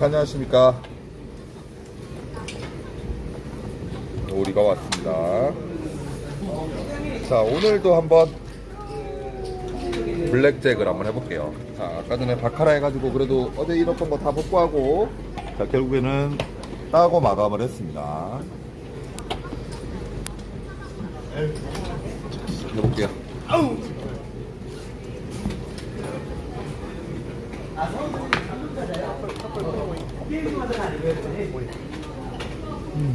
안녕하십니까. 오리가 왔습니다. 자, 오늘도 한번 블랙잭을 한번 해볼게요. 자, 아까 전에 바카라 해가지고 그래도 어제 잃었던 거 다 복구하고, 자, 결국에는 따고 마감을 했습니다. 해볼게요. 음.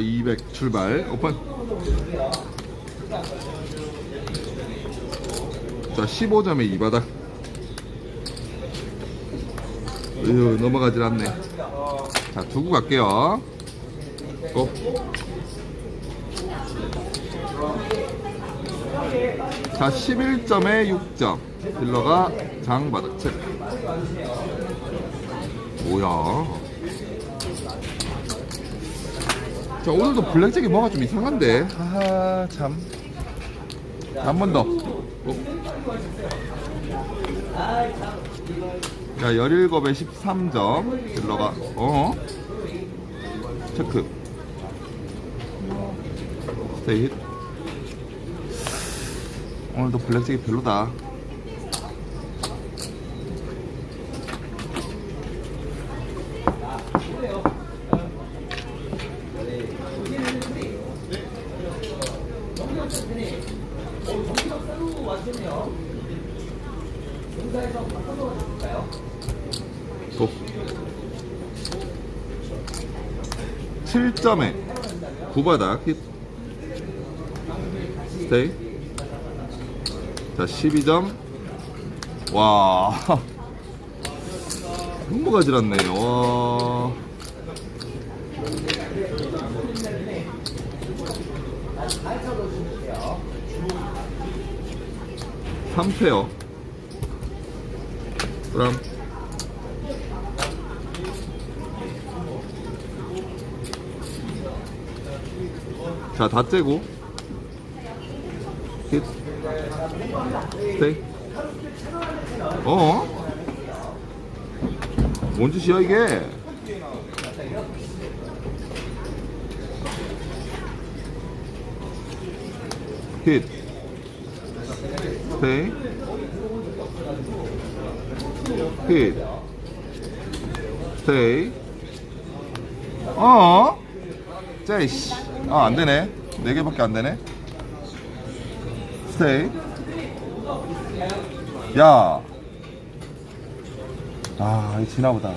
200 출발. 오픈. 자, 15점에 2바닥. 으유, 넘어가질 않네. 자, 두고 갈게요. 고. 자, 11점에 6점. 딜러가 장바닥 체크. 뭐야. 자 오늘도 블랙잭이 뭐가 좀 이상한데? 하하 참. 한 번 더. 어? 자 17에 13점. 딜러가. 어? 체크. 스테이. 힛 오늘도 블랙잭이 별로다 고 7점에 9바닥 힛 스테이. 자 12점. 와. 흥모가질 않네요. 와. 삼페어. 그럼 자, 다 째고. 힛. 스테이. 어? 뭔 짓이야, 이게? 힛. 스테이. 힛. 스테이. 어? 쟤이씨. 아, 안 되네. 네 개밖에 안 되네. 스테이. 야. 아, 이거 지나보다.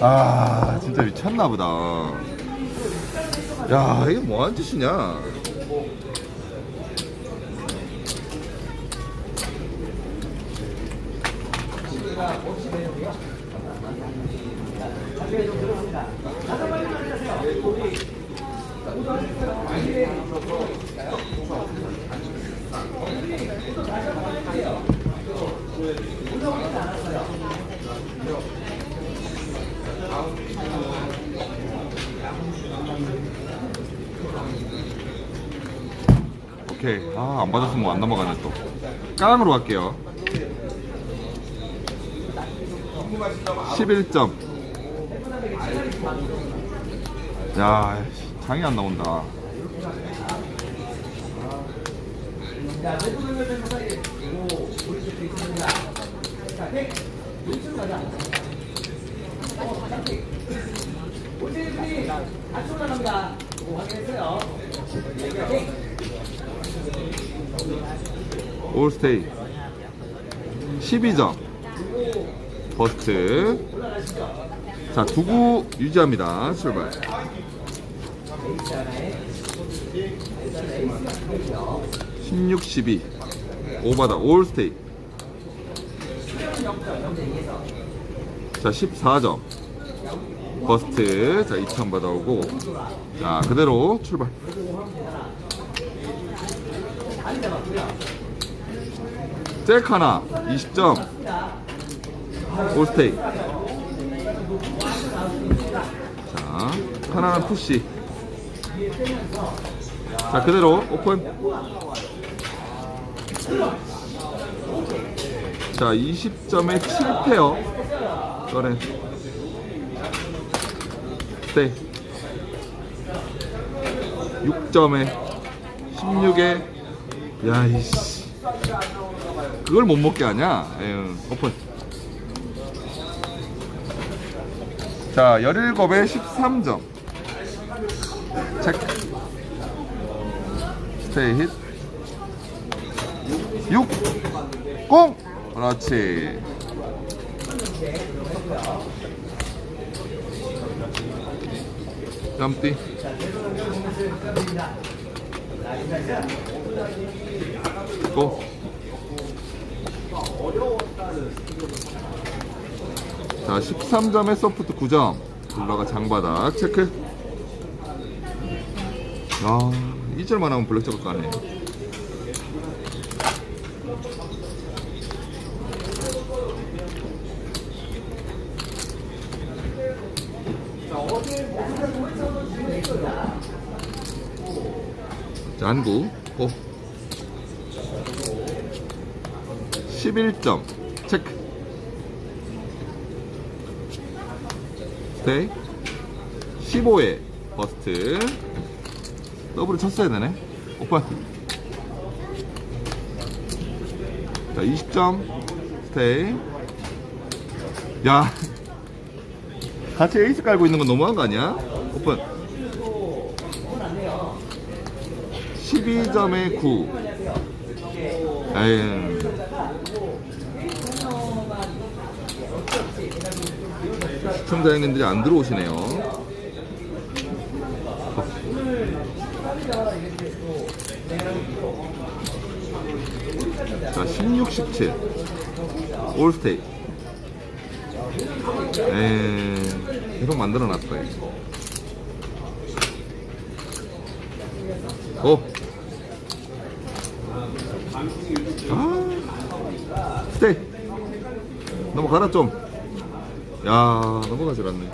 아, 진짜 미쳤나보다. 야, 이게 뭐 하는 짓이냐. 오케이. 아, 안 맞았으면 안 넘어가네 또. 깡으로 갈게요. 11점. 야, 씨, 장이 안 나온다. 올스테이. 12점. 버스트. 자 두구 유지합니다. 출발. 16, 12 오바다. 올스테이. 자 14점 버스트. 자 2천 받아오고. 자 그대로 출발. 잭 하나 20점. 올스테이 자 하나는 푸시. 자 그대로 오픈. 자 20점에 7페어. 꺼내 네. 6점에 16에 야이씨. 그걸 못 먹게 하냐? 에휴 오픈. 자 17에 13점. 체크. 스테이 힛6 공! 그렇지 점띠 고! 자 13점에 소프트 9점. 블러가 장바닥. 체크. 아 2절만 하면 잡을 거아 한구. 고 11점. 체크. 스테이 15에 버스트. 더블을 쳤어야 되네. 오픈 자 20점. 스테이. 야. 같이 에이스 깔고 있는 건 너무한 거 아니야? 오픈 12점에 9 에이. 시청자 형님들이 안 들어오시네요. 자 16, 17 올스테이 에이 계속 만들어 이 오. 아, 스테이. 넘어가라 좀. 야, 넘어가질 않네.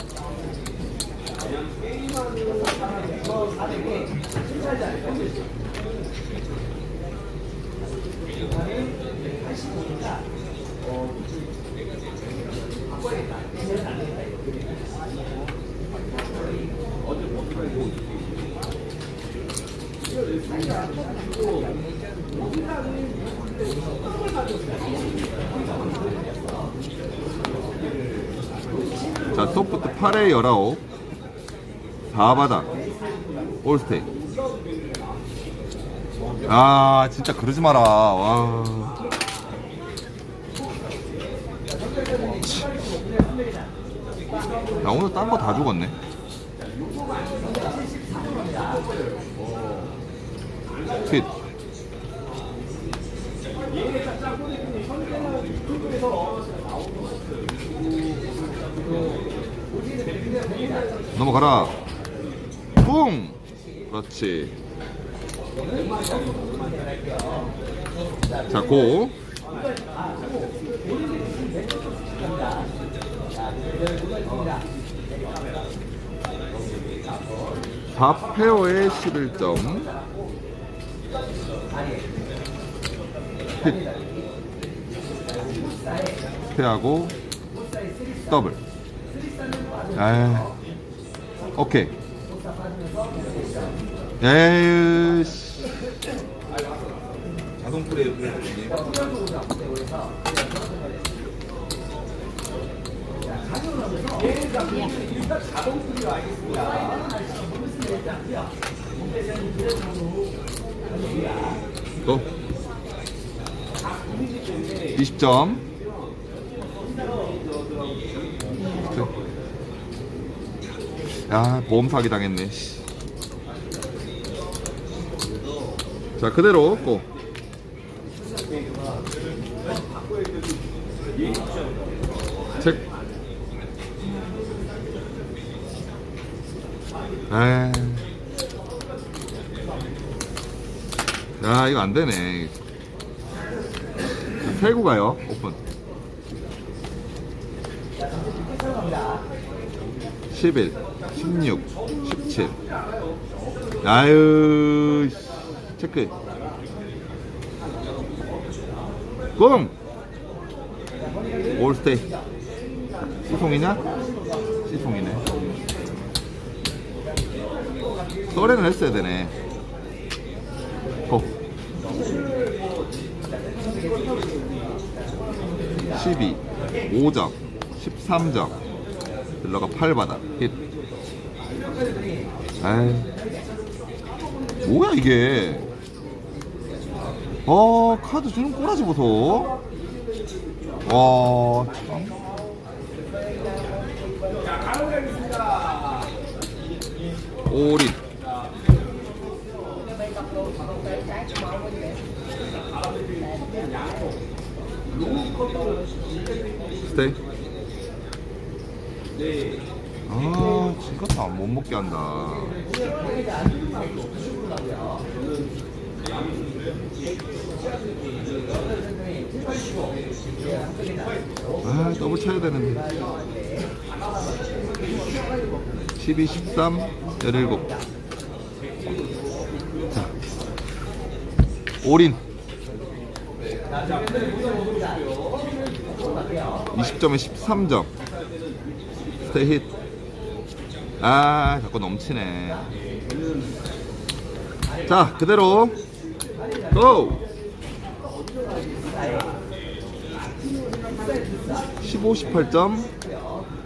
자, 소프트 8에 19. 4바닥. 올스테이. 아, 진짜 그러지 마라. 와. 야, 오늘 딴 거 다 죽었네. 핏. 넘어가라. 뿡! 그렇지. 자, 고. 밥페어의 11점. 핏. 스테하고 더블. 에이. 오케이. 에이. 씨. 자동 플레이 플레이 또 20점 야 보험 사기 당했네 씨. 자 그대로 고 책. 아. 야, 이거 안 되네. 세고 가요. 오픈. 11, 16, 17. 아유, 씨. 체크. 공! 올스테이. 시송이냐? 시송이네. 썰에는 했어야 되네. 고. 12, 5점, 13점. 딜러가 8받아. 힛. 아이. 뭐야, 이게. 어, 카드 주는 꼬라지 보소. 와, 참. 올인. 스테이. 아, 진짜 못 먹게 한다. 아, 더블 쳐야 되는데. 12, 13, 17. 자. 올인. 20점에 13점. 스테이 힛. 아, 자꾸 넘치네. 자, 그대로. 고! 15, 18점.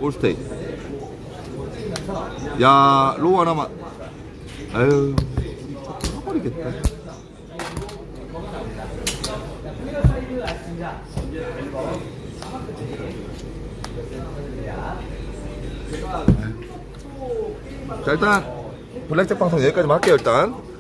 올스테이. 야, 로우 하나만. 아유, 쳐버리겠다. 자, 일단 블랙잭 방송 여기까지 할게요, 일단.